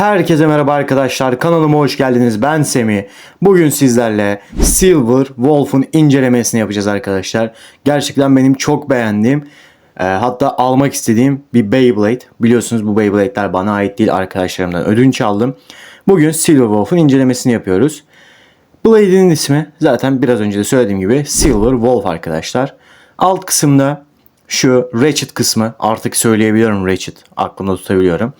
Herkese merhaba arkadaşlar. Kanalıma hoş geldiniz. Ben Semih. Bugün sizlerle Silver Wolf'un incelemesini yapacağız arkadaşlar. Gerçekten benim çok beğendiğim e, hatta almak istediğim bir Beyblade. Biliyorsunuz bu Beyblade'ler bana ait değil arkadaşlarımdan ödünç aldım. Bugün Silver Wolf'un incelemesini yapıyoruz. Blade'in ismi zaten biraz önce de söylediğim gibi Silver Wolf arkadaşlar. Alt kısımda şu Ratchet kısmı artık söyleyebiliyorum Ratchet aklımda tutabiliyorum.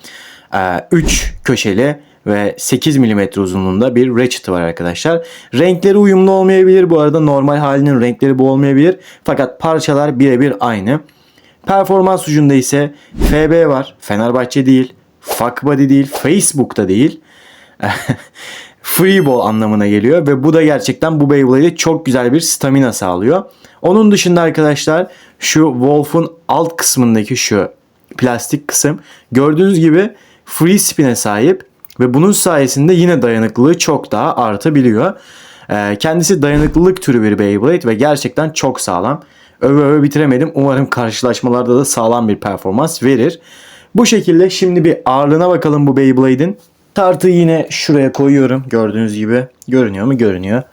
3 köşeli ve 8 mm uzunluğunda bir Ratchet var arkadaşlar. Renkleri uyumlu olmayabilir. Bu arada normal halinin renkleri bu olmayabilir. Fakat parçalar birebir aynı. Performans ucunda ise FB var. Fenerbahçe değil. Fuck Body değil. Facebook'ta değil. Freeball anlamına geliyor ve bu da gerçekten bu Beyblade'e çok güzel bir stamina sağlıyor. Onun dışında arkadaşlar şu Wolf'un alt kısmındaki şu plastik kısım gördüğünüz gibi free spin'e sahip ve bunun sayesinde yine dayanıklılığı çok daha artabiliyor. Ee, kendisi dayanıklılık türü bir Beyblade ve gerçekten çok sağlam. Öve öve bitiremedim. Umarım karşılaşmalarda da sağlam bir performans verir. Bu şekilde şimdi bir ağırlığına bakalım bu Beyblade'in. Tartıyı yine şuraya koyuyorum. Gördüğünüz gibi. Görünüyor mu? Görünüyor.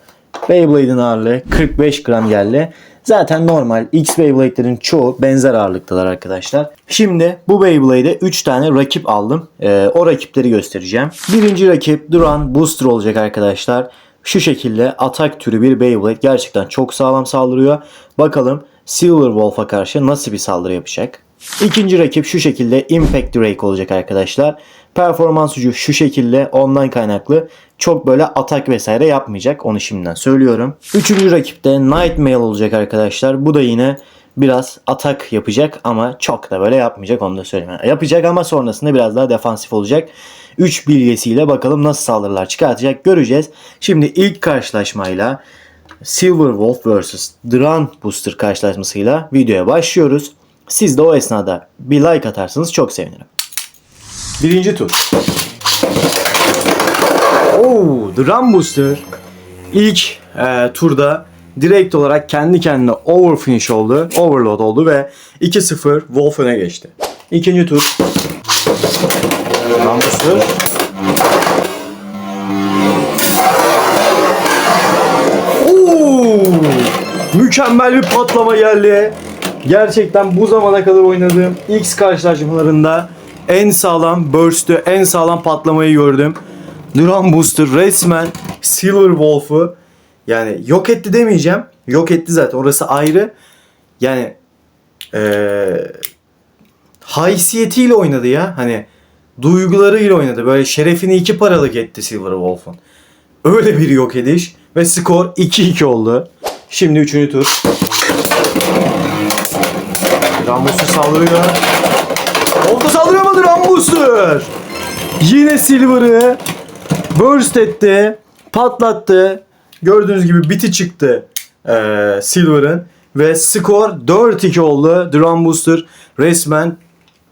Beyblade'in ağırlığı 45 gram geldi. Zaten normal X Beyblade'lerin çoğu benzer ağırlıktalar arkadaşlar. Şimdi bu Beyblade'e 3 tane rakip aldım. Ee, o rakipleri göstereceğim. Birinci rakip Duran Booster olacak arkadaşlar. Şu şekilde atak türü bir Beyblade gerçekten çok sağlam saldırıyor. Bakalım Silver Wolf'a karşı nasıl bir saldırı yapacak. İkinci rakip şu şekilde Impact Drake olacak arkadaşlar. Performans ucu şu şekilde ondan kaynaklı çok böyle atak vesaire yapmayacak. Onu şimdiden söylüyorum. Üçüncü rakip de Nightmare olacak arkadaşlar. Bu da yine biraz atak yapacak ama çok da böyle yapmayacak onu da söyleyeyim. Yapacak ama sonrasında biraz daha defansif olacak. 3 bilgesiyle bakalım nasıl saldırılar çıkartacak göreceğiz. Şimdi ilk karşılaşmayla Silver Wolf vs. Dran Booster karşılaşmasıyla videoya başlıyoruz. Siz de o esnada bir like atarsanız çok sevinirim. Birinci tur. Oo, Drum Booster ilk e, turda direkt olarak kendi kendine overfinish oldu, overload oldu ve 2-0 Wolf öne geçti. İkinci tur. Drum Booster. Oo, mükemmel bir patlama geldi. Gerçekten bu zamana kadar oynadığım X karşılaşmalarında en sağlam burst'ü, en sağlam patlamayı gördüm. Duran Booster resmen Silver Wolf'u yani yok etti demeyeceğim. Yok etti zaten orası ayrı. Yani ee, haysiyetiyle oynadı ya. Hani duygularıyla oynadı. Böyle şerefini iki paralık etti Silver Wolf'un. Öyle bir yok ediş. Ve skor 2-2 oldu. Şimdi üçüncü tur. Rambus'u saldırıyor. Olta saldırıyor mu Rambus'ur? Yine Silver'ı burst etti. Patlattı. Gördüğünüz gibi biti çıktı ee, Silver'ın. Ve skor 4-2 oldu. Drum Booster resmen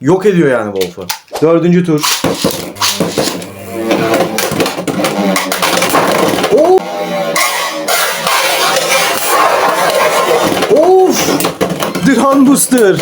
yok ediyor yani Wolf'u. Dördüncü tur. Oo! Of! Drum Booster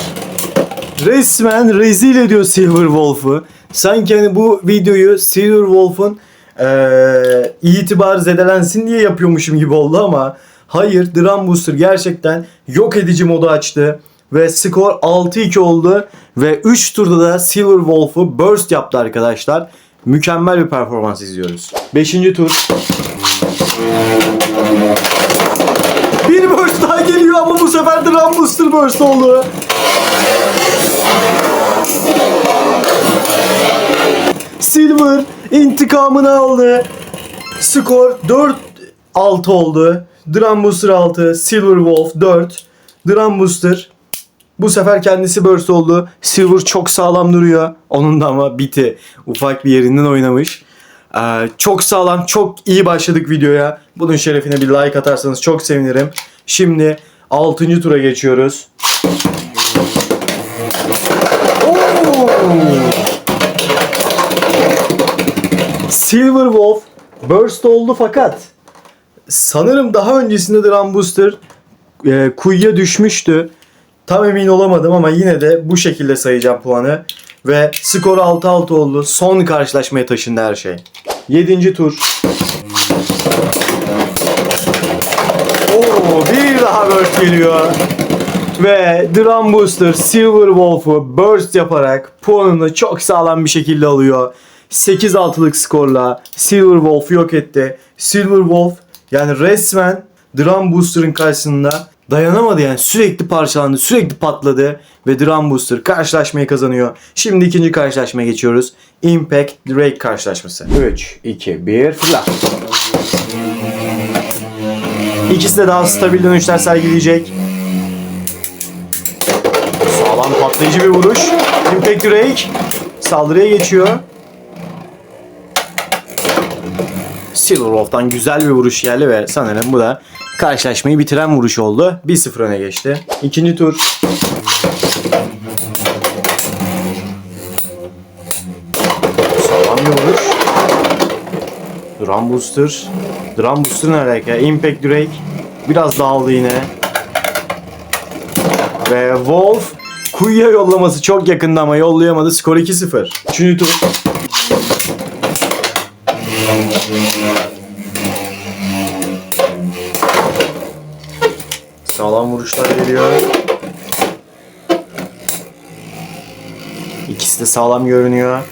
resmen rezil ediyor Silver Wolf'u. Sanki hani bu videoyu Silver Wolf'un eee itibar zedelensin diye yapıyormuşum gibi oldu ama hayır Drum Booster gerçekten yok edici modu açtı ve skor 6-2 oldu ve 3 turda da Silver Wolf'u burst yaptı arkadaşlar. Mükemmel bir performans izliyoruz. 5. tur. Bir burst daha geliyor ama bu sefer Drum Booster burst oldu. Silver intikamını aldı. Skor 4-6 oldu. Drum Booster 6, Silver Wolf 4. Drum Booster bu sefer kendisi burst oldu. Silver çok sağlam duruyor. Onun da ama biti ufak bir yerinden oynamış. Ee, çok sağlam, çok iyi başladık videoya. Bunun şerefine bir like atarsanız çok sevinirim. Şimdi 6. tura geçiyoruz. Silver Wolf burst oldu fakat sanırım daha öncesinde Drum Booster e, kuyuya düşmüştü. Tam emin olamadım ama yine de bu şekilde sayacağım puanı. Ve skor 6-6 oldu. Son karşılaşmaya taşındı her şey. 7. tur. Oo, bir daha burst geliyor. Ve Drum Booster Silver Wolf'u burst yaparak puanını çok sağlam bir şekilde alıyor. 8-6'lık skorla Silver Wolf'u yok etti. Silver Wolf yani resmen Drum Booster'ın karşısında dayanamadı yani sürekli parçalandı, sürekli patladı ve Drum Booster karşılaşmayı kazanıyor. Şimdi ikinci karşılaşmaya geçiyoruz. Impact Drake karşılaşması. 3, 2, 1, fırla. İkisi de daha stabil dönüşler sergileyecek. Sağlam patlayıcı bir vuruş. Impact Drake saldırıya geçiyor. Silverwolf'tan güzel bir vuruş geldi ve sanırım bu da karşılaşmayı bitiren vuruş oldu. 1-0 öne geçti. İkinci tur. Sağlam bir vuruş. Drum Booster. Drum Booster ne alaka? Impact Drake. Biraz dağıldı yine. Ve Wolf kuyuya yollaması çok yakında ama yollayamadı. Skor 2-0. Üçüncü tur. Sağlam vuruşlar geliyor. İkisi de sağlam görünüyor.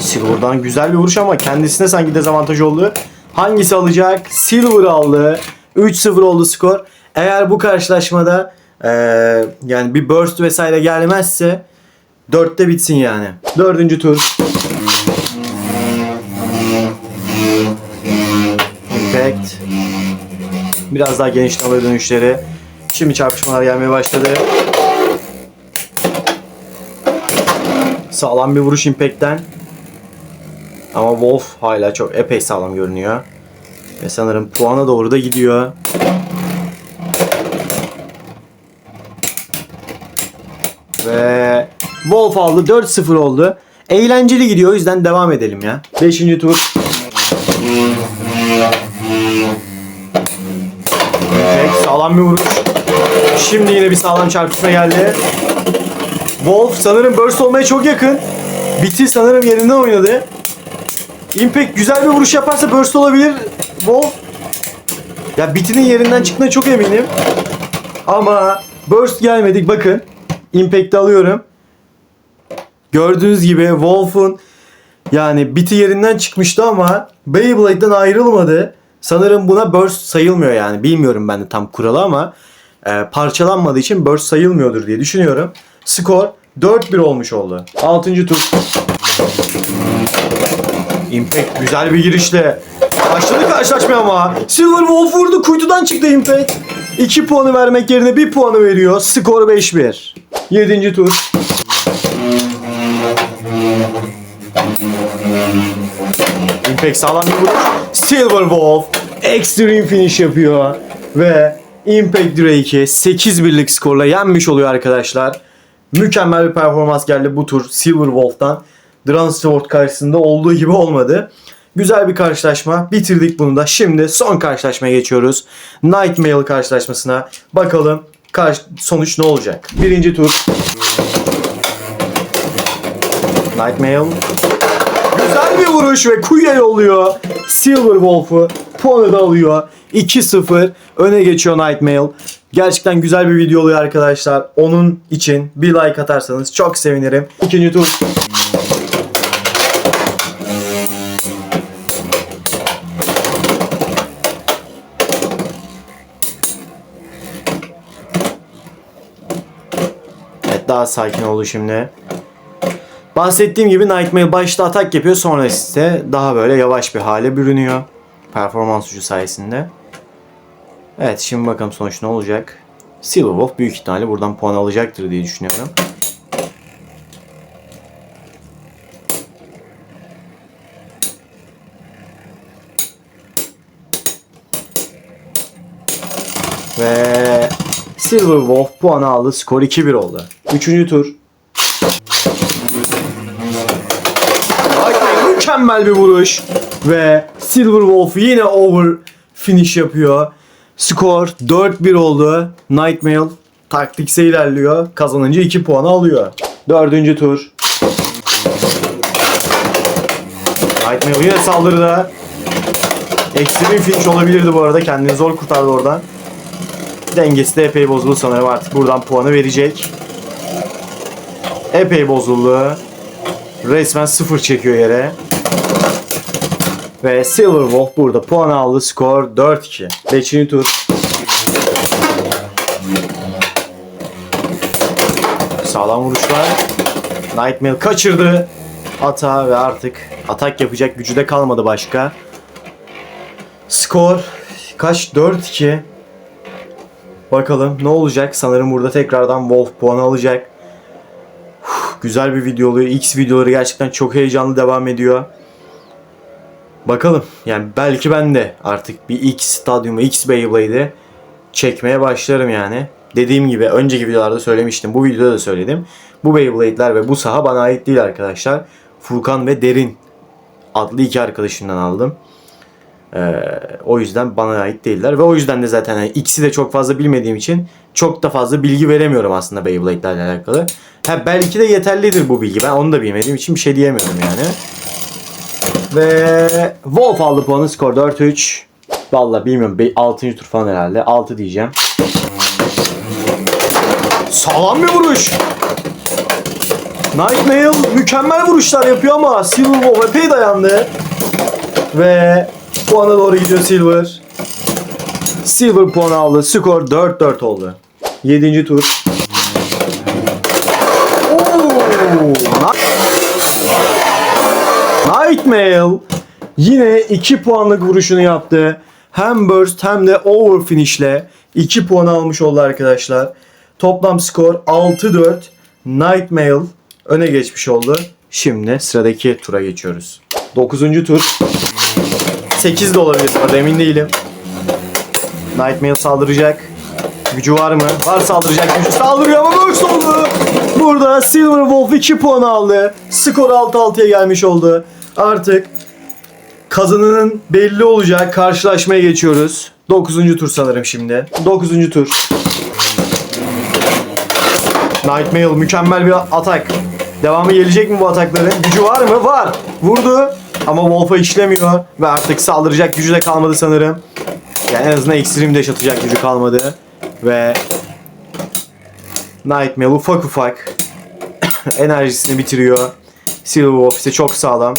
Silver'dan güzel bir vuruş ama kendisine sanki dezavantaj oldu. Hangisi alacak? Silver aldı. 3-0 oldu skor. Eğer bu karşılaşmada eee, yani bir burst vesaire gelmezse 4'te bitsin yani. Dördüncü tur. Impact. Biraz daha geniş hava dönüşleri. Şimdi çarpışmalar gelmeye başladı. Sağlam bir vuruş Impact'ten. Ama Wolf hala çok epey sağlam görünüyor. Ve sanırım puana doğru da gidiyor. Ve Wolf aldı 4-0 oldu. Eğlenceli gidiyor o yüzden devam edelim ya. 5. tur. Evet, sağlam bir vuruş. Şimdi yine bir sağlam çarpışma geldi. Wolf sanırım burst olmaya çok yakın. Biti sanırım yerinden oynadı. Impact güzel bir vuruş yaparsa burst olabilir. Wolf. Ya bitinin yerinden çıktığına çok eminim. Ama burst gelmedik bakın. Impact'i alıyorum. Gördüğünüz gibi Wolf'un yani biti yerinden çıkmıştı ama Beyblade'den ayrılmadı. Sanırım buna burst sayılmıyor yani. Bilmiyorum ben de tam kuralı ama e, parçalanmadığı için burst sayılmıyordur diye düşünüyorum. Skor 4-1 olmuş oldu. 6. tur. Impact güzel bir girişle başladı karşılaşma ama Silver Wolf vurdu kuytudan çıktı Impact. 2 puanı vermek yerine 1 puanı veriyor. Skor 5-1. 7. tur. Impact sağlam bir vuruş. Silver Wolf extreme finish yapıyor ve Impact Drake'i 8-1'lik skorla yenmiş oluyor arkadaşlar. Mükemmel bir performans geldi bu tur Silver Wolf'tan. Dransford karşısında olduğu gibi olmadı. Güzel bir karşılaşma. Bitirdik bunu da. Şimdi son karşılaşmaya geçiyoruz. Nightmail karşılaşmasına. Bakalım karş sonuç ne olacak? Birinci tur. Nightmail. Bir vuruş ve kuyuya yolluyor. Silver Wolf'u puanı alıyor. 2-0 öne geçiyor Nightmail. Gerçekten güzel bir video oluyor arkadaşlar. Onun için bir like atarsanız çok sevinirim. İkinci tur. Evet daha sakin oldu şimdi. Bahsettiğim gibi Nightmare başta atak yapıyor sonra ise daha böyle yavaş bir hale bürünüyor. Performans gücü sayesinde. Evet şimdi bakalım sonuç ne olacak. Silverwolf büyük ihtimalle buradan puan alacaktır diye düşünüyorum. Ve Silverwolf puanı aldı. Skor 2-1 oldu. Üçüncü tur. Mükemmel bir vuruş. Ve Silverwolf yine over finish yapıyor. Skor 4-1 oldu. Nightmail taktikse ilerliyor. Kazanınca 2 puanı alıyor. Dördüncü tur. Nightmail yine saldırıda. Ekstrem finish olabilirdi bu arada. Kendini zor kurtardı oradan. Dengesi de epey bozuldu sanırım artık buradan puanı verecek. Epey bozuldu. Resmen sıfır çekiyor yere. Ve Silverwolf burada puan aldı. Skor 4-2. Beşinci tur. Sağlam vuruşlar. Nightmare kaçırdı. Ata ve artık atak yapacak gücü de kalmadı başka. Skor kaç? 4-2. Bakalım ne olacak? Sanırım burada tekrardan Wolf puanı alacak. Uf, güzel bir video oluyor. X videoları gerçekten çok heyecanlı devam ediyor. Bakalım. Yani belki ben de artık bir X stadyumu, X Beyblade'i çekmeye başlarım yani. Dediğim gibi önceki videolarda söylemiştim. Bu videoda da söyledim. Bu Beyblade'ler ve bu saha bana ait değil arkadaşlar. Furkan ve Derin adlı iki arkadaşımdan aldım. Ee, o yüzden bana ait değiller ve o yüzden de zaten hani ikisi de çok fazla bilmediğim için çok da fazla bilgi veremiyorum aslında Beyblade'lerle alakalı. Ha belki de yeterlidir bu bilgi. Ben onu da bilmediğim için bir şey diyemiyorum yani. Ve Wolf aldı puanı skor 4-3. Valla bilmiyorum 6. tur falan herhalde. 6 diyeceğim. Sağlam bir vuruş. Nightmail mükemmel vuruşlar yapıyor ama Silverwolf epey dayandı. Ve puana doğru gidiyor Silver. Silver puan aldı. Skor 4-4 oldu. 7. tur. Nightmail yine 2 puanlık vuruşunu yaptı. Hem burst hem de over finishle 2 puan almış oldu arkadaşlar. Toplam skor 6-4. Nightmail öne geçmiş oldu. Şimdi sıradaki tura geçiyoruz. 9. tur. 8 de olabilir bu arada, emin değilim. Nightmail saldıracak. Gücü var mı? Var saldıracak gücü. Saldırıyor ama burst oldu. Burada Silverwolf 2 puan aldı. Skor 6-6'ya gelmiş oldu. Artık kazanının belli olacağı karşılaşmaya geçiyoruz. 9. tur sanırım şimdi. 9. tur. Nightmail mükemmel bir atak. Devamı gelecek mi bu atakların? Gücü var mı? Var. Vurdu. Ama Wolf'a işlemiyor. Ve artık saldıracak gücü de kalmadı sanırım. Yani en azından ekstrem dash atacak gücü kalmadı. Ve Nightmail ufak ufak enerjisini bitiriyor. Silverwolf ise çok sağlam.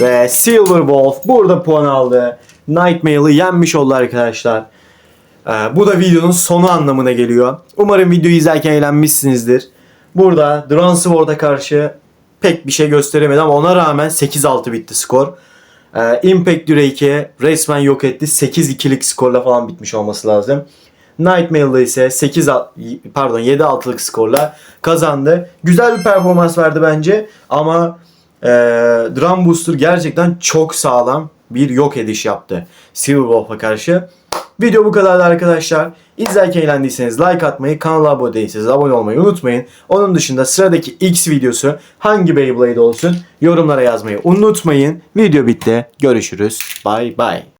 Ve Silverwolf burada puan aldı. Nightmail'ı yenmiş oldu arkadaşlar. Ee, bu da videonun sonu anlamına geliyor. Umarım videoyu izlerken eğlenmişsinizdir. Burada Dransword'a karşı pek bir şey gösteremedi ama ona rağmen 8-6 bitti skor. Ee, Impact Drake'i resmen yok etti. 8-2'lik skorla falan bitmiş olması lazım. Nightmail'da ise 8 al- pardon 7-6'lık skorla kazandı. Güzel bir performans verdi bence ama e, Drum Booster gerçekten çok sağlam bir yok ediş yaptı Silverwolf'a karşı. Video bu kadardı arkadaşlar. İzlerken eğlendiyseniz like atmayı, kanala abone değilseniz abone olmayı unutmayın. Onun dışında sıradaki X videosu hangi Beyblade olsun yorumlara yazmayı unutmayın. Video bitti. Görüşürüz. Bye bye.